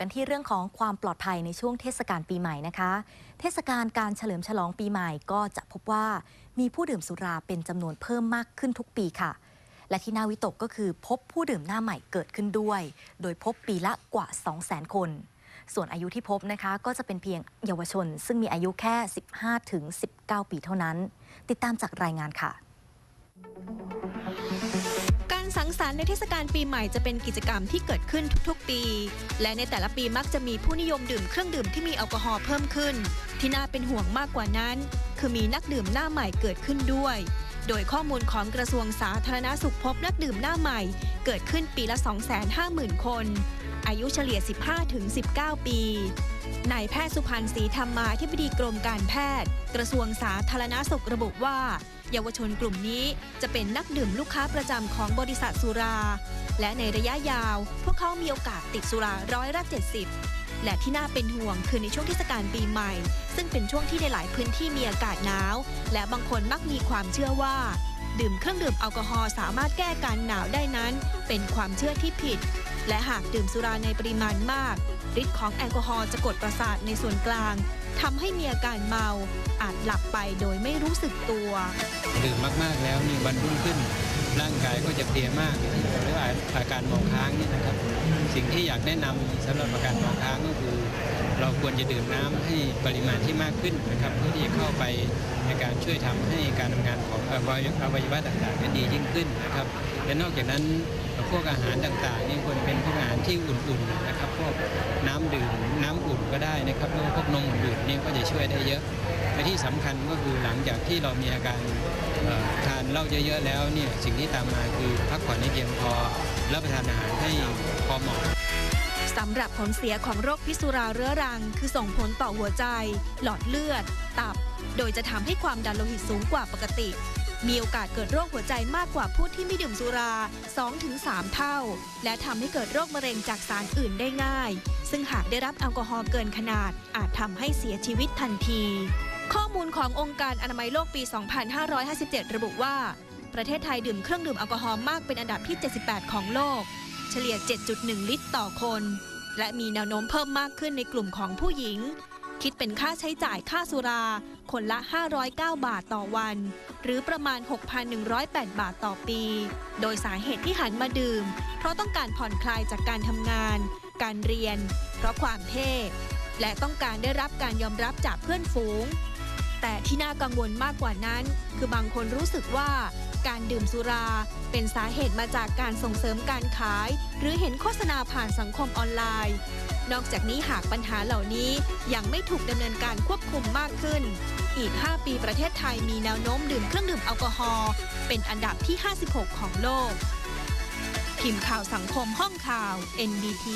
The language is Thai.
กันที่เรื่องของความปลอดภัยในช่วงเทศกาลปีใหม่นะคะ เทศกาลการเฉลิมฉลองปีใหม่ก็จะพบว่ามีผู้ดื่มสุราเป็นจำนวนเพิ่มมากขึ้นทุกปีค่ะ และที่น่าวิตกก็คือพบผู้ดื่มหน้าใหม่เกิดขึ้นด้วย โดยพบปีละกว่า 200,000 คน ส่วนอายุที่พบนะคะก็จะเป็นเพียงเยาวชน ซึ่งมีอายุแค่ 15ถึง19 ปีเท่านั้น ติดตามจากรายงานค่ะ งสรรค์ในเทศกาลปีใหม่จะเป็นกิจกรรมที่เกิดขึ้นทุกๆปี และในแต่ละปีมักจะมีผู้นิยมดื่มเครื่องดื่มที่มีแอลกอฮอล์เพิ่มขึ้น ที่น่าเป็นห่วงมากกว่านั้น คือมีนักดื่มหน้าใหม่เกิดขึ้นด้วย โดยข้อมูลของกระทรวงสาธารณสุขพบนักดื่มหน้าใหม่ เกิดขึ้นปีละ 250,000 คน อายุเฉลี่ย 15-19 ปีนายแพทย์สุพันธ์ศรีธรรมาธิบดีกรมการแพทย์ กระทรวงสาธารณสุขระบุว่า เยาวชนกลุ่มนี้จะเป็นนักดื่มลูกค้าประจำของบริษัทสุรา และในระยะยาว พวกเขามีโอกาสติดสุราร้อยละ70 และที่น่าเป็นห่วงคือในช่วงเทศกาลปีใหม่ ซึ่งเป็นช่วงที่ในหลายพื้นที่มีอากาศหนาว และบางคนมักมีความเชื่อว่า ดื่มเครื่องดื่มแอลกอฮอล์สามารถแก้การหนาวได้นั้น เป็นความเชื่อที่ผิด และหากดื่มสุราในปริมาณมากฤทธิ์ของแอลกอฮอล์จะกดประสาทในส่วนกลาง ทำให้มีอาการเมา อาจหลับไปโดยไม่รู้สึกตัวดื่มมากๆแล้วนี่วันรุ่งขึ้น ร่างกายก็จะเพลียมากหรืออาการมองค้างนี่นะครับ สิ่งที่อยากแนะนำสำหรับอาการมองค้างก็คือ เราควรจะดื่มน้ำให้ปริมาณที่มากขึ้นนะครับเพื่อที่จะเข้าไปในการช่วยทำให้การทำงานของอวัยวะต่างๆนั้นดียิ่งขึ้นนะครับและนอกจากนั้นพวกอาหารต่างๆนี่ควรเป็นพวกอาหารที่อุ่นๆนะครับพวกน้ำดื่มน้ำอุ่นก็ได้นะครับแล้วพวกนมดื่มนี่ก็จะช่วยได้เยอะและที่สำคัญก็คือหลังจากที่เรามีอาการทานเหล้าเยอะๆแล้วเนี่ยสิ่งที่ตามมาคือพักผ่อนให้เพียงพอรับประทานอาหารให้พอเหมาะ สำหรับผลเสียของโรคพิษสุราเรื้อรัง คือส่งผลต่อหัวใจ หลอดเลือด ตับ โดยจะทำให้ความดันโลหิตสูงกว่าปกติ มีโอกาสเกิดโรคหัวใจมากกว่าผู้ที่ไม่ดื่มสุรา 2-3 เท่า และทำให้เกิดโรคมะเร็งจากสารอื่นได้ง่าย ซึ่งหากได้รับแอลกอฮอล์เกินขนาด อาจทำให้เสียชีวิตทันที ข้อมูลขององค์การอนามัยโลกปี 2557 ระบุว่า ประเทศไทยดื่มเครื่องดื่มแอลกอฮอล์มากเป็นอันดับที่ 78 ของโลกเฉลี่ย 7.1 ลิตรต่อคน และมีแนวโน้มเพิ่มมากขึ้นในกลุ่มของผู้หญิง คิดเป็นค่าใช้จ่ายค่าสุรา คนละ 509 บาทต่อวัน หรือประมาณ 6,108 บาทต่อปี โดยสาเหตุที่หันมาดื่ม เพราะต้องการผ่อนคลายจากการทำงาน การเรียน เพราะความเท่และต้องการได้รับการยอมรับจากเพื่อนฝูง แต่ที่น่ากังวลมากกว่านั้น คือบางคนรู้สึกว่าการดื่มสุรา เป็นสาเหตุมาจากการส่งเสริมการขาย หรือเห็นโฆษณาผ่านสังคมออนไลน์ นอกจากนี้หากปัญหาเหล่านี้ยังไม่ถูกดำเนินการควบคุมมากขึ้น อีก 5 ปีประเทศไทยมีแนวโน้มดื่มเครื่องดื่มแอลกอฮอล์เป็นอันดับที่ 56 ของโลก ทีมข่าวสังคมห้องข่าว NBT